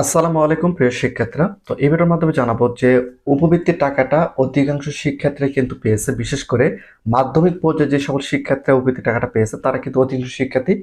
আসসালামু আলাইকুম, প্রিয় শিক্ষার্থীরা। তো এই ভিডিওর মাধ্যমে জানাব যে উপবৃত্তির টাকাটা অধিকাংশ শিক্ষার্থীরা কিন্তু পেয়েছে। বিশেষ করে মাধ্যমিক পর্যায়ে যে সকল শিক্ষার্থীরা উপবৃত্তির টাকাটা পেয়েছে, তারা কিন্তু অধিকাংশ শিক্ষার্থী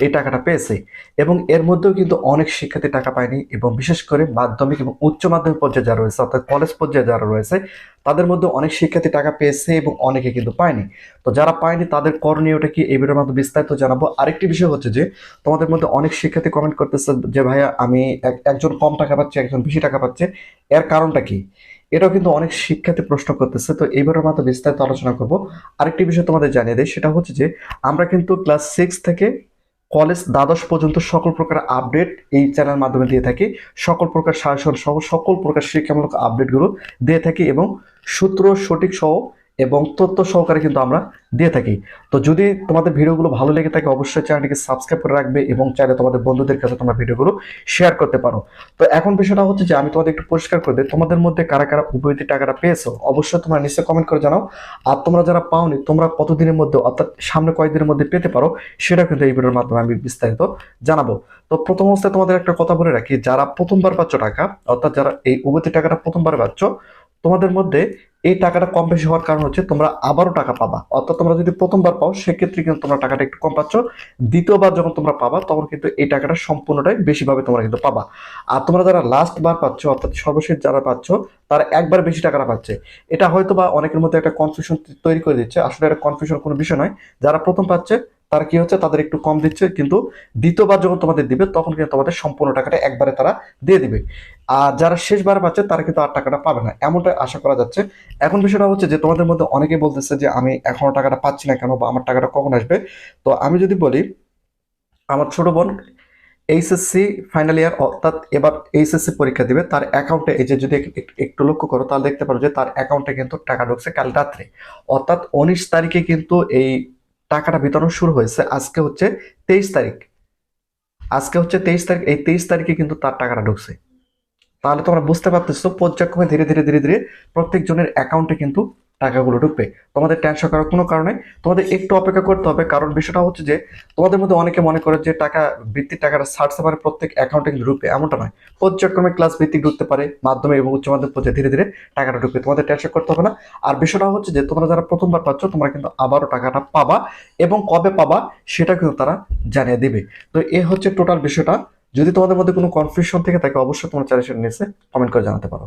এই টাকাটা পেয়েছে। এবং এর মধ্যেও কিন্তু অনেক শিক্ষার্থী টাকা পায়নি এবং বিশেষ করে মাধ্যমিক এবং উচ্চ মাধ্যমিক পর্যায়ে যারা রয়েছে, অর্থাৎ কলেজ পর্যায়ে যারা রয়েছে, তাদের মধ্যে অনেক শিক্ষার্থী টাকা পেয়েছে এবং অনেকে কিন্তু পায়নি। তো যারা পায়নি, তাদের করণীয়টা কি? এই ভিডিওর মাধ্যমে বিস্তারিত জানাব। আরেকটি বিষয় হচ্ছে যে, তোমাদের মধ্যে অনেক শিক্ষার্থী কমেন্ট করতেছে যে, ভাইয়া, আমি এক- একজন কম টাকা পাচ্ছি, একজন বেশি টাকা পাচ্ছে। এর কারণটা কি? এটাও কিন্তু অনেক শিক্ষার্থী প্রশ্ন করতেছে। তো এইবারের মাত্র বিস্তারিত আলোচনা করব। আরেকটি বিষয় তোমাদের জানিয়ে দেয় সেটা হচ্ছে যে, আমরা কিন্তু ক্লাস সিক্স থেকে কলেজ দ্বাদশ পর্যন্ত সকল প্রকার আপডেট এই চ্যানেলের মাধ্যমে দিয়ে থাকি। সকল প্রকার সাহস সহ সকল প্রকার শিক্ষামূলক আপডেটগুলো দিয়ে থাকি এবং সূত্র সঠিক সহ এবং তথ্য সহকারে কিন্তু আমরা দিয়ে থাকি। তো যদি তোমাদের ভিডিওগুলো ভালো লেগে থাকে, অবশ্যই চ্যানেলটিকে সাবস্ক্রাইব করে রাখবে এবং চাইলে তোমাদের বন্ধুদের কাছে তোমরা ভিডিওগুলো শেয়ার করতে পারো। তো এখন বিষয়টা হচ্ছে যে, আমি তোমাদের একটু পরিষ্কার করে দিই, তোমাদের মধ্যে কারা কারা উপবৃত্তি টাকাটা পেয়েছ, অবশ্যই তোমরা নিশ্চয়ই কমেন্ট করে জানাও। আর তোমরা যারা পাওনি, তোমরা কতদিনের মধ্যে, অর্থাৎ সামনে কয়েকদিনের মধ্যে পেতে পারো সেটা কিন্তু এই ভিডিওর মাধ্যমে আমি বিস্তারিত জানাব। তো প্রথম অবস্থায় তোমাদের একটা কথা বলে রাখি, যারা প্রথমবার পাচ্ছ টাকা, অর্থাৎ যারা এই উপবৃত্তি টাকাটা প্রথমবার পাচ্ছ, তোমাদের মধ্যে এই টাকাটা কম বেশি হওয়ার কারণ হচ্ছে তোমরা আবারও টাকা পাবা। অর্থাৎ তোমরা যদি প্রথমবার পাও, সেক্ষেত্রে কিন্তু তোমরা টাকাটা একটু কম পাচ্ছ। দ্বিতীয়বার যখন তোমরা পাবা, তখন কিন্তু এই টাকাটা সম্পূর্ণটাই বেশিভাবে তোমরা কিন্তু পাবা। আর তোমরা যারা লাস্ট বার পাচ্ছ, অর্থাৎ সর্বশেষ যারা পাচ্ছ, তারা একবার বেশি টাকাটা পাচ্ছে। এটা হয়তো বা অনেকের মধ্যে একটা কনফিউশন তৈরি করে দিচ্ছে। আসলে এটা কনফিউশন কোনো বিষয় নয়। যারা প্রথম পাচ্ছে তারা কি হচ্ছে? তাদের একটু কম দিচ্ছে, কিন্তু দ্বিতীয়বার যখন তোমাদের দিবে, তখন কিন্তু তোমাদের সম্পূর্ণ টাকাটা একবারে তারা দিয়ে দিবে। আর যারা শেষবার পাচ্ছে, তারা কিন্তু আর টাকাটা পাবে না। এমনটাই আশা করা যাচ্ছে। এখন বিষয়টা হচ্ছে যে, তোমাদের মধ্যে অনেকেই বলতেছে যে, আমি এখনও টাকাটা পাচ্ছি না কেন বা আমার টাকাটা কখন আসবে? তো আমি যদি বলি, আমার ছোট বোন এইচএসসি ফাইনাল ইয়ার, অর্থাৎ এবার এইচএসসি পরীক্ষা দিবে, তার অ্যাকাউন্টে এই যে যদি এক- এক- একটু লক্ষ্য করো, তাহলে দেখতে পারো যে, তার অ্যাকাউন্টে কিন্তু টাকা ঢুকছে কাল রাত্রে। অর্থাৎ উনিশ তারিখে কিন্তু এই টাকাটা বিতরণ শুরু হয়েছে আজকে হচ্ছে তেইশ তারিখ। আজকে হচ্ছে তেইশ তারিখ, এই তেইশ তারিখে কিন্তু তার টাকাটা ঢুকছে। তাহলে তোমরা বুঝতে পারতেছো, পর্যায়ক্রমে ধীরে ধীরে ধীরে ধীরে প্রত্যেকজনের অ্যাকাউন্টে কিন্তু টাকাগুলো ঢুকবে। তোমাদের টেনশন করার কোনো কারণে। তোমাদের একটু অপেক্ষা করতে হবে। কারণ বিষয়টা হচ্ছে যে, তোমাদের মধ্যে অনেকে মনে করে যে, টাকা বৃত্তির টাকাটা ছাড়তে পারে প্রত্যেক অ্যাকাউন্টে কিন্তু ঢুকবে। এমনটা নয়। পর্যায়ক্রমে ক্লাস ভিত্তিক ঢুকতে পারে মাধ্যমে এবং উচ্চ মাধ্যমিক পর্যায়ে ধীরে ধীরে টাকাটা ঢুকবে। তোমাদের টেনশন করতে হবে না। আর বিষয়টা হচ্ছে যে, তোমরা যারা প্রথমবার পাচ্ছ, তোমরা কিন্তু আবারও টাকাটা পাবা এবং কবে পাবা সেটা কিন্তু তারা জানিয়ে দিবে। তো এ হচ্ছে টোটাল বিষয়টা। যদি তোমাদের মধ্যে কোনো কনফিউশন থেকে থাকে, অবশ্যই তোমার চ্যানেলের নিচে কমেন্ট করে জানাতে পারো।